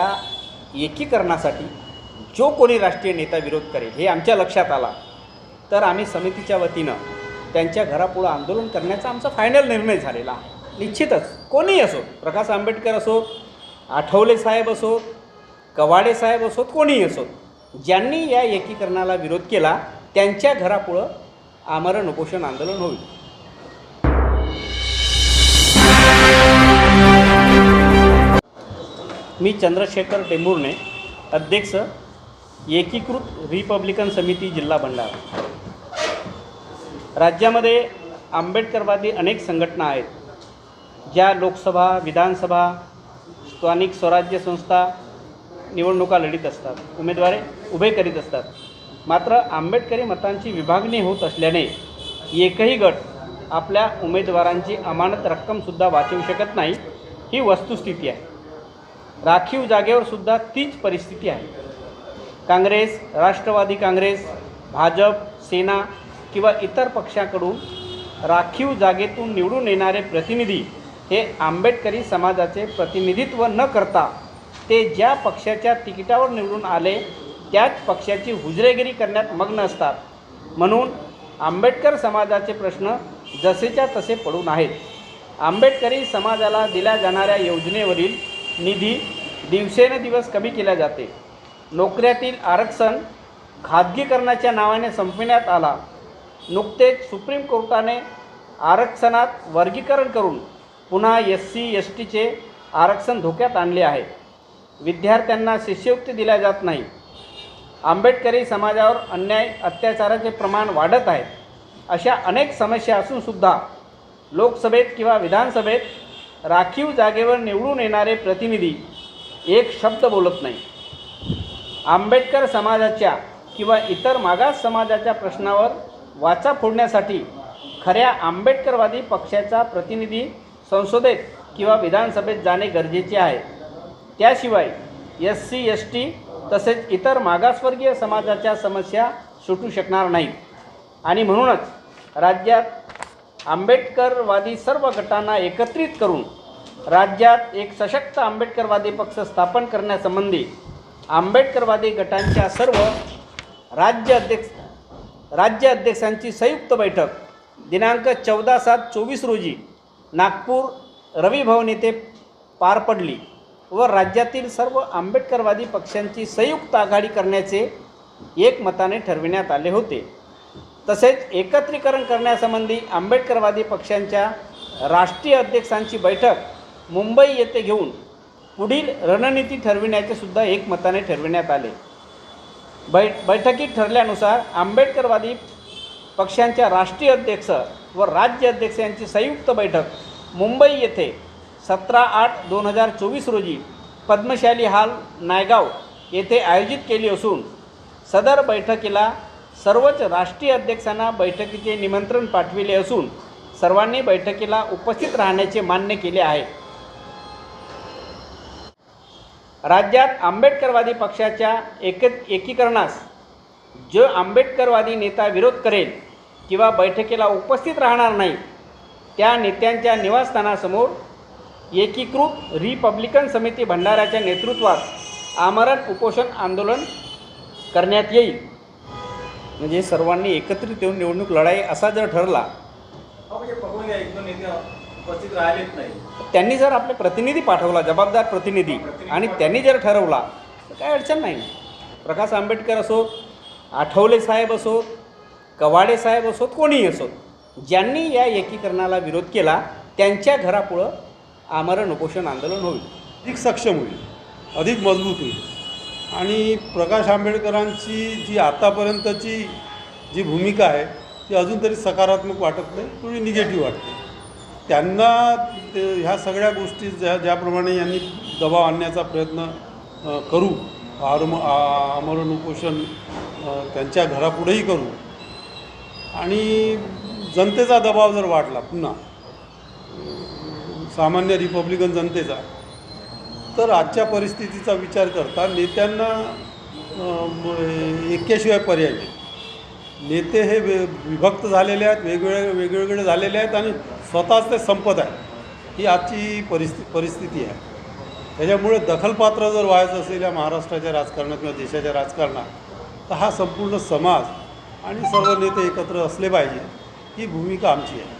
या एकीकरणासाठी जो कोणी राष्ट्रीय नेता विरोध करेल हे आमच्या लक्षात आला तर आम्ही समितीच्या वतीनं त्यांच्या घरापुढं आंदोलन करण्याचा आमचा फायनल निर्णय झालेला आहे. निश्चितच कोणीही असो प्रकाश आंबेडकर असो आठवले साहेब असोत कवाडे साहेब असोत कोणीही असोत ज्यांनी या एकीकरणाला विरोध केला त्यांच्या घरापुढं आमरण उपोषण आंदोलन होईल. मी चंद्रशेखर टेंभुर्णे अध्यक्ष एकीकृत रिपब्लिकन समिती जिल्हा भंडारा. राज्यामध्ये आंबेडकरवादी अनेक संघटना आहेत ज्या लोकसभा विधानसभा स्थानिक स्वराज्य संस्था निवडणुका लढीत असतात उमेदवारे उभे करीत असतात. मात्र आंबेडकरी मतांची विभागणी होत असल्याने एकही गट आपल्या उमेदवारांची अमानत रक्कमसुद्धा वाचवू शकत नाही ही वस्तुस्थिती आहे. राखीव जागेवर सुद्धा तीच परिस्थिती आहे. काँग्रेस राष्ट्रवादी काँग्रेस भाजप सेना किंवा इतर पक्षाकडून राखीव जागेतून निवडून येणारे प्रतिनिधी हे आंबेडकरी समाजाचे प्रतिनिधित्व न करता ते ज्या पक्षाच्या तिकिटावर निवडून आले त्याच पक्षाची हुजरेगिरी करण्यात मग्न असतात. म्हणून आंबेडकर समाजाचे प्रश्न जसेच्या तसे पडून आहेत. आंबेडकरी समाजाला दिल्या जाणाऱ्या योजनेवरील निधी दिवसेंदिवस कमी केला जाते. नोकऱ्यातील आरक्षण खाजगीकरणाच्या नावाने संपविण्यात आला. नुकतेच सुप्रीम कोर्टाने आरक्षणात वर्गीकरण करून पुन्हा एस सी एस टीचे आरक्षण धोक्यात आणले आहे. विद्यार्थ्यांना शिष्यवृत्ती दिल्या जात नाही. आंबेडकरी समाजावर अन्याय अत्याचाराचे प्रमाण वाढत आहे. अशा अनेक समस्या असूनसुद्धा लोकसभेत किंवा विधानसभेत राखीव जागेवर निवडून येणारे प्रतिनिधी एक शब्द बोलत नाही. आंबेडकर समाजाच्या किंवा इतर मागास समाजाच्या प्रश्नावर वाचा फोडण्यासाठी खऱ्या आंबेडकरवादी पक्षाचा प्रतिनिधी संसदेत किंवा विधानसभेत जाणे गरजेचे आहे. त्याशिवाय एस सी एस टी तसेच इतर मागासवर्गीय समाजाच्या समस्या सुटू शकणार नाहीत. आणि म्हणूनच राज्यात आंबेडकरवादी सर्व गटांना एकत्रित करून राज्यात एक सशक्त आंबेडकरवादी पक्ष स्थापन करण्यासंबंधी आंबेडकरवादी गटांच्या सर्व राज्य अध्यक्ष राज्य अध्यक्षांची संयुक्त बैठक दिनांक चौदा सात चोवीस रोजी नागपूर रविभवन येथे पार पडली व राज्यातील सर्व आंबेडकरवादी पक्षांची संयुक्त आघाडी करण्याचे एकमताने ठरविण्यात आले होते. तसेच एकत्रीकरण करण्यासंबंधी आंबेडकरवादी पक्षांच्या राष्ट्रीय अध्यक्षांची बैठक मुंबई येथे घेऊन पुढील रणनीती ठरविण्याचे सुद्धा एकमताने ठरविण्यात आले. बै बैठकीत ठरल्यानुसार आंबेडकरवादी पक्षांच्या राष्ट्रीय अध्यक्ष व राज्य अध्यक्ष यांची संयुक्त बैठक मुंबई येथे सतरा आठ दोन हजार चोवीस रोजी पद्मशाली हाल नायगाव येथे आयोजित केली असून सदर बैठकीला सर्वच राष्ट्रीय अध्यक्षांना बैठकीचे निमंत्रण पाठविले असून सर्वांनी बैठकीला उपस्थित राहण्याचे मान्य केले आहे. राज्यात आंबेडकरवादी पक्षाच्या एक एकीकरणास जो आंबेडकरवादी नेता विरोध करेल किंवा बैठकीला उपस्थित राहणार नाही त्या नेत्यांच्या निवासस्थानासमोर एकीकृत रिपब्लिकन समिती भंडाऱ्याच्या नेतृत्वात आमरण उपोषण आंदोलन करण्यात येईल. म्हणजे सर्वांनी एकत्रित येऊन निवडणूक लढाई असा जर ठरला हा म्हणजे त्यांनी जर आपले प्रतिनिधी पाठवला जबाबदार प्रतिनिधी आणि त्यांनी जर ठरवला तर काय अडचण नाही. प्रकाश आंबेडकर असोत आठवले साहेब असोत कवाडे साहेब असोत कोणीही असोत ज्यांनी या एकीकरणाला विरोध केला त्यांच्या घरापुढं आमरण उपोषण आंदोलन होईल. अधिक सक्षम होईल अधिक मजबूत होईल. आणि प्रकाश आंबेडकरांची जी आतापर्यंतची जी भूमिका आहे ती अजून तरी सकारात्मक वाटत नाही थोडी निगेटिव्ह वाटते. त्यांना ते ह्या सगळ्या गोष्टी ज्या ज्याप्रमाणे यांनी दबाव आणण्याचा प्रयत्न करू आरम आमरण उपोषण त्यांच्या घरापुढेही करू. आणि जनतेचा दबाव जर वाढला पुन्हा सामान्य रिपब्लिकन जनतेचा तर आजच्या परिस्थितीचा विचार करता नेत्यांना अं, एक्याशिवाय पर्याय नाही. नेते हे वे विभक्त झालेले आहेत वेगवेगळे वेगवेगळे झालेले आहेत आणि स्वतःच ते संपत आहे ही आजची परिस्थिती परिस्थिती आहे. त्याच्यामुळे दखलपात्र जर व्हायचं असेल या महाराष्ट्राच्या राजकारणात किंवा देशाच्या राजकारणात तर हा संपूर्ण समाज आणि सर्व नेते एकत्र असले पाहिजे. ही भूमिका आमची आहे.